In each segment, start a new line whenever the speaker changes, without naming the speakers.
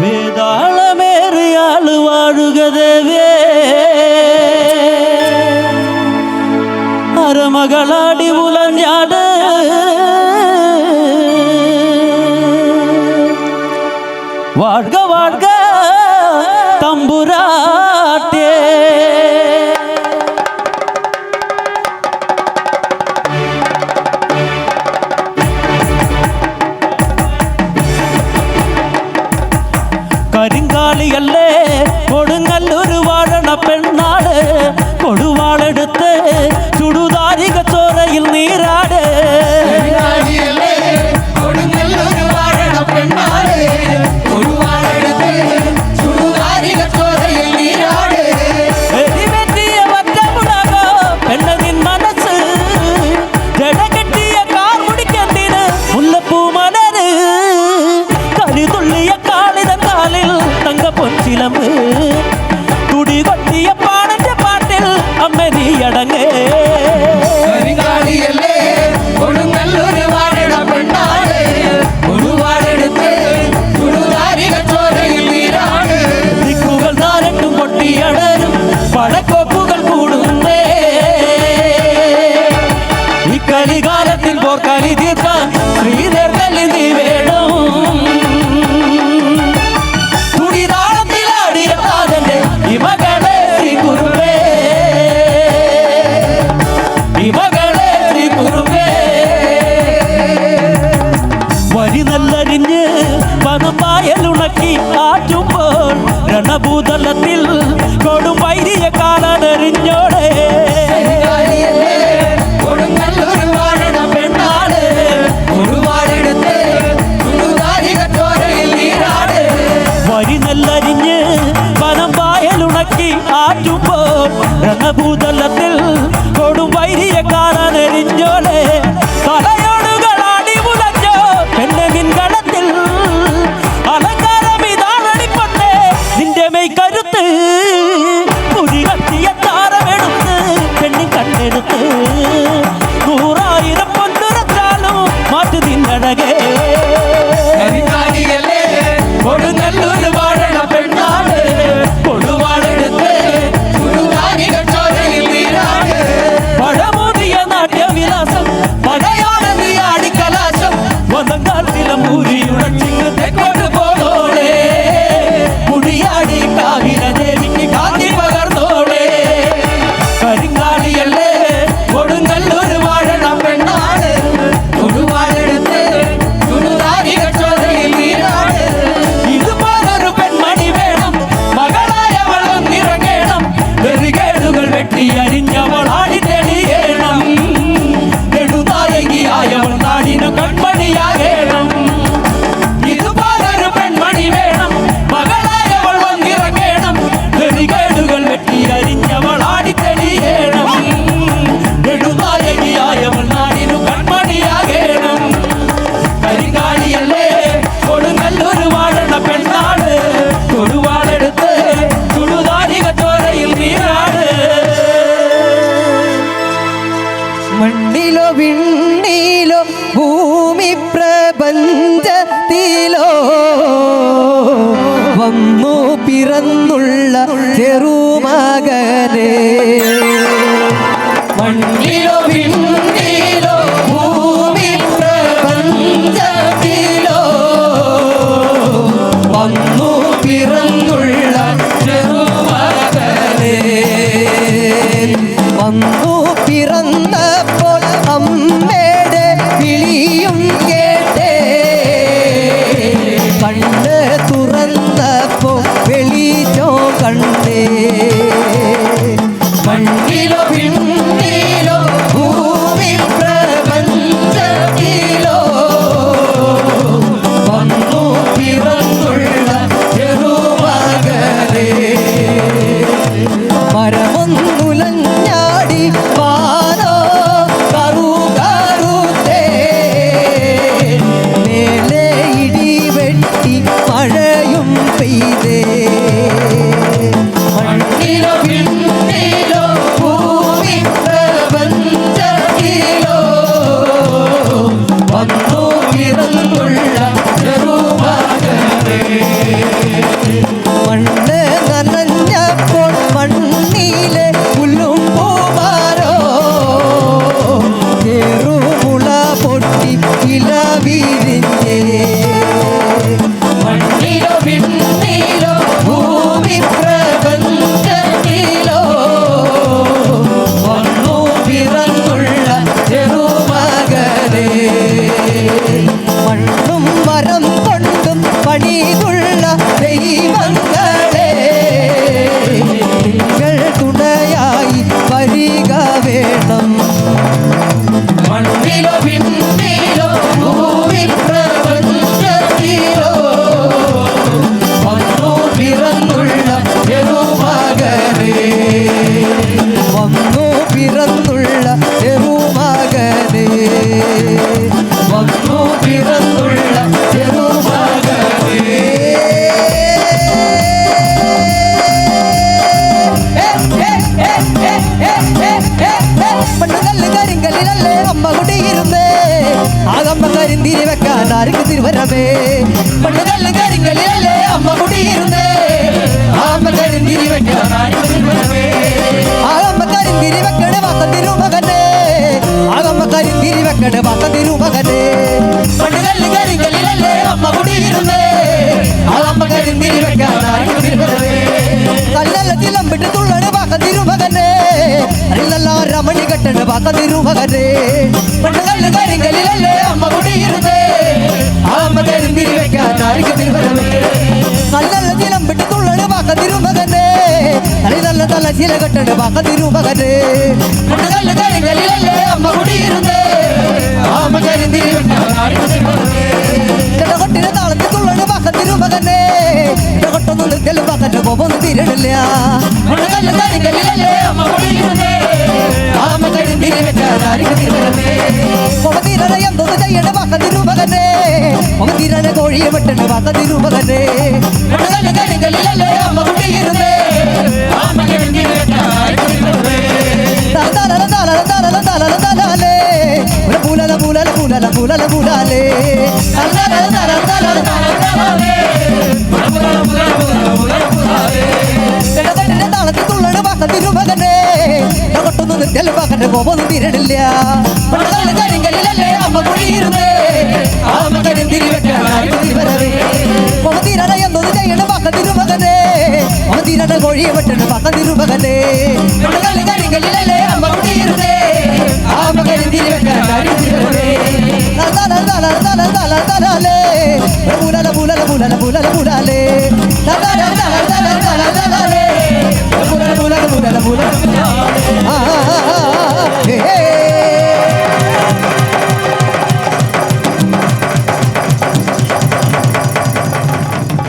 வேதாளமேறியாளு வாழுக தேவே
அருமகளாடி உலஞ்சாட வாழ்க வாழ்க தம்புரா. പിറന്നുള്ള ചെറുമകനെ ൂ.
വിണ്ണിലോ വന്നു പിറന്നുള്ള
വന്നു
പിറന്നു பணி കരിന്തിരി വെക്കാൻ ആകമ്മ കരിന്തിരി വെക്കണേ വാക്ക തിരുമകനെ ആകമ്മ കരിന്തിരി വെക്കണേ വാക്ക തിരുമകനെ പണ്ട് കല്ല് കരിങ്കല്ലിലല്ലേ അമ്മ കുടിയിരുന്നേ. ആകമ്മ കരിന്തിരി വെക്കാൻ ആർക്ക് തിരുവരമേ കല്ലല്ല ചിലമ്പിട്ട് തുള്ളണ് വാക്ക തിരുമകനെ അല്ലല്ല രമണി കെട്ടണ് വാക്ക തിരുമകനെ പണ്ട് കല്ല് കരിങ്കല്ലിലല്ലേ അമ്മ കുടിയിരുന്നേ. ആകമ്മ കരിന്തിരി വെക്കാൻ കൊട്ടിന് கட்டட பகதிரு വാക്ക തിരുമകനെ കൊട്ടൊന്നും നിർത്തൽ വാക്കന്റെ കോപ്പൊന്നും തീരണില്ല. കല്ല് കരിങ്കല്ലിലല്ലേ അമ്മ കുടിയിരുന്നേ? ആകമ്മ കരിന്തിരി വെക്കാൻ ആർക്ക് തിരുവരമേ ഒമതീരനെ എന്തോന്ന് ചെയ്യണ തിരുമകനെ കല്ല് അമ്മ കുടിയിരുന്നേ? തലല തലല തലല തലാലേ കിടകെട്ടിന്റെ താളത്തിൽ തുള്ളണ വാക്ക തിരുമകനെ കൊട്ടൊന്നും വാക്കന്റെ കോപൊന്നും തീരണില്ല. പണ്ടല്ല അമ്മ കുഴിയിരുന്നേ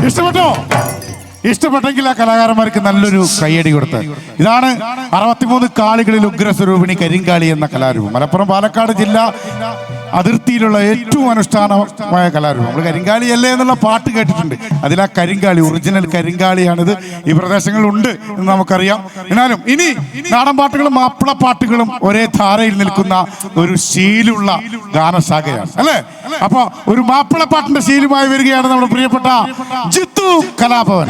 ഇഷ്ടപ്പെട്ടോ? ഇഷ്ടപ്പെട്ടെങ്കിൽ ആ കലാകാരന്മാർക്ക് നല്ലൊരു കയ്യടി കൊടുത്ത്. ഇതാണ് അറുപത്തിമൂന്ന് കാളികളിൽ ഉഗ്രസ്വരൂപിണി കരിങ്കാളി എന്ന കലാരൂപം. മലപ്പുറം പാലക്കാട് ജില്ല അതിർത്തിയിലുള്ള ഏറ്റവും അനുഷ്ഠാനമായ കലാരൂപം. നമ്മൾ കരിങ്കാളി അല്ലേ എന്നുള്ള പാട്ട് കേട്ടിട്ടുണ്ട്. അതിൽ ആ കരിങ്കാളി ഒറിജിനൽ കരിങ്കാളിയാണിത്. ഈ പ്രദേശങ്ങളിലുണ്ട് എന്ന് നമുക്കറിയാം. എന്നാലും ഇനി നാടൻ പാട്ടുകളും മാപ്പിള പാട്ടുകളും ഒരേ ധാരയിൽ നിൽക്കുന്ന ഒരു ശീലുള്ള ഗാനശാഖയാണ്. അല്ലേ? അപ്പൊ ഒരു മാപ്പിള പാട്ടിന്റെ ശീലുമായി വരികയാണ് നമ്മുടെ പ്രിയപ്പെട്ട ജിത്തു കലാഭവൻ.